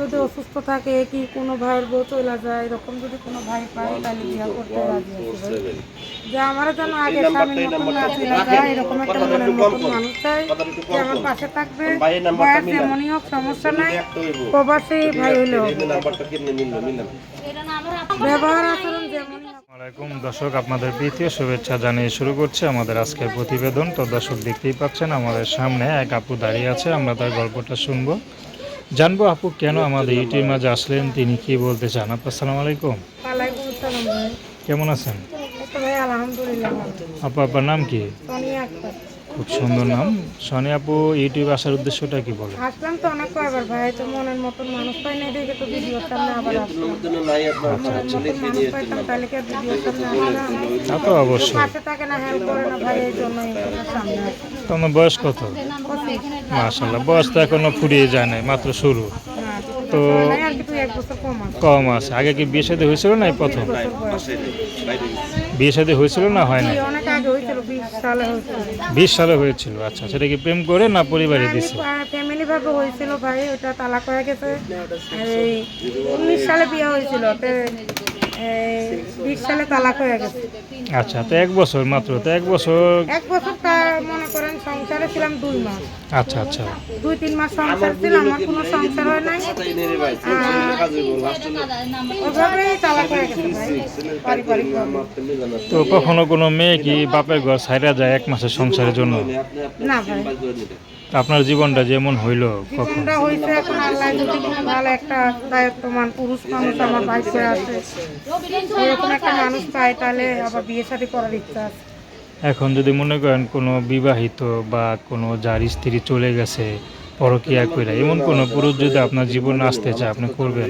যদি অসুস্থ থাকে কি কোনো ভাইয়ের বউ চলে যায়? এরকম যদি কোনো ভাই পায় তাহলে বিয়া করতে রাজি আছে যে আমার যেন আগে মতন না চলে যায় এরকম একটা মনের মতন মানুষ চাই যে আমার পাশে থাকবে। বয়স যেমনই হোক সমস্যা নাই। প্রবাসী ভাই ব্যবহার আচরণ যেমনই হোক। দর্শক আপনাদের প্রীতীয় শুভেচ্ছা জানিয়ে শুরু করছে আমাদের আজকের প্রতিবেদন। তো দর্শক দেখতেই পাচ্ছেন আমাদের সামনে এক আপু দাঁড়িয়ে আছে আমরা তার গল্পটা শুনব। জানব আপু কেন আমাদের ইউটিউব মাঝে আসলেন তিনি কি বলতে চান? আপু আসসালামু আলাইকুম। কেমন আছেন? এই তো ভাই আলহামদুলিল্লাহ ভালো। আপু আপনার নাম কি? খুব সুন্দর নাম। সনি আপু ইউটিউব আসার উদ্দেশ্যটা কি বলে? আসলাম তো অনেক কয়বার ভাই তো মনের মতন মানুষ পাই না দেখে তো ভিডিওর সামনে আবার আসলাম। মনের মতন মানুষ পাইতাম তাহলে কি ভিডিওর সামনে তা তো অবশ্যই। পাশে থাকে না হেল্প করে না ভাই এই জন্যই সামনে তোমার বয়স কত? বয়স তো এখনও ফুরিয়ে যায় নাই মাত্র শুরু। তো কম আছে। আগে কি বিয়ে সাথে হয়েছিল না প্রথম? বিয়ে সাথে হয়েছিল না হয় না বিশ সালে হয়েছিল আচ্ছা। সেটা কি প্রেম করে না পরিবারে দিছে? ফ্যামিলি ভাবে হয়েছিল ভাই ওটা তালাক হয়ে গেছে। এই উনিশ সালে বিয়ে হয়েছিল বিশ সালে তালাক হয়ে গেছে। আচ্ছা তো এক বছর মাত্র তো এক বছর এক বছর মনে করেন সংসারে ছিলাম দুই মাস। আচ্ছা আচ্ছা। দুই তিন মাস সংসার ছিল আমার কোনো সংসার হয় নাই। ওভাবেই তালাক হয়ে গেছে তো কখনো কোনো মেয়ে কি বাপের ঘর ছাইরা যায় এক মাসের সংসারের জন্য? না ভাই। আপনার জীবনটা যেমন হইল জীবনটা হয়েছে এখন আল্লাহ যদি ভালো একটা দায়িত্বমান পুরুষ মানুষ আমার ভাইকে আছে এরকম একটা মানুষ পায় তাহলে আবার বিয়ে শাদী করার ইচ্ছা আছে। এখন যদি মনে করেন কোনো বিবাহিত বা কোনো যার স্ত্রী চলে গেছে পরকিয়া কইরা এমন কোনো পুরুষ যদি আপনার জীবনে আসতে চায় আপনি করবেন?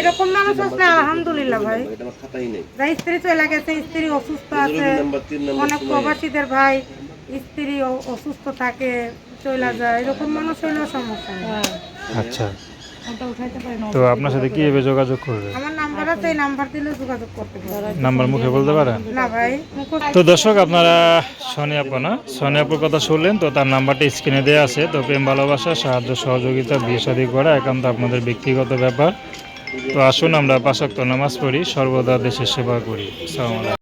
এরকম মানুষ আসলে আলহামদুলিল্লাহ ভাই। যা স্ত্রী চলে গেছে স্ত্রী অসুস্থ আছে অনেক প্রবাসীদের ভাই স্ত্রী অসুস্থ থাকে চলে যায় এরকম মানুষ হইলেও সমস্যা নেই। আচ্ছা। তো আপনার সাথে কীভাবে যোগাযোগ করবে? আমার নাম্বার আছে এই নাম্বার দিলে যোগাযোগ করতে পারো নাম্বার মুখে বলতে পারেন না ভাই। তো দর্শক আপনারা সনি আপা না? সনি আপুর কথা শুনলেন তো তার নাম্বারটা স্ক্রিনে দেওয়া আছে। তো প্রেম ভালোবাসা সাহায্য সহযোগিতা বিয়ে শাদী করা একান্ত আপনাদের ব্যক্তিগত ব্যাপার। তো আসুন আমরা পাশাক্ত নামাজ পড়ি সর্বদা দেশের সেবা করি। আসসালামু আলাইকুম।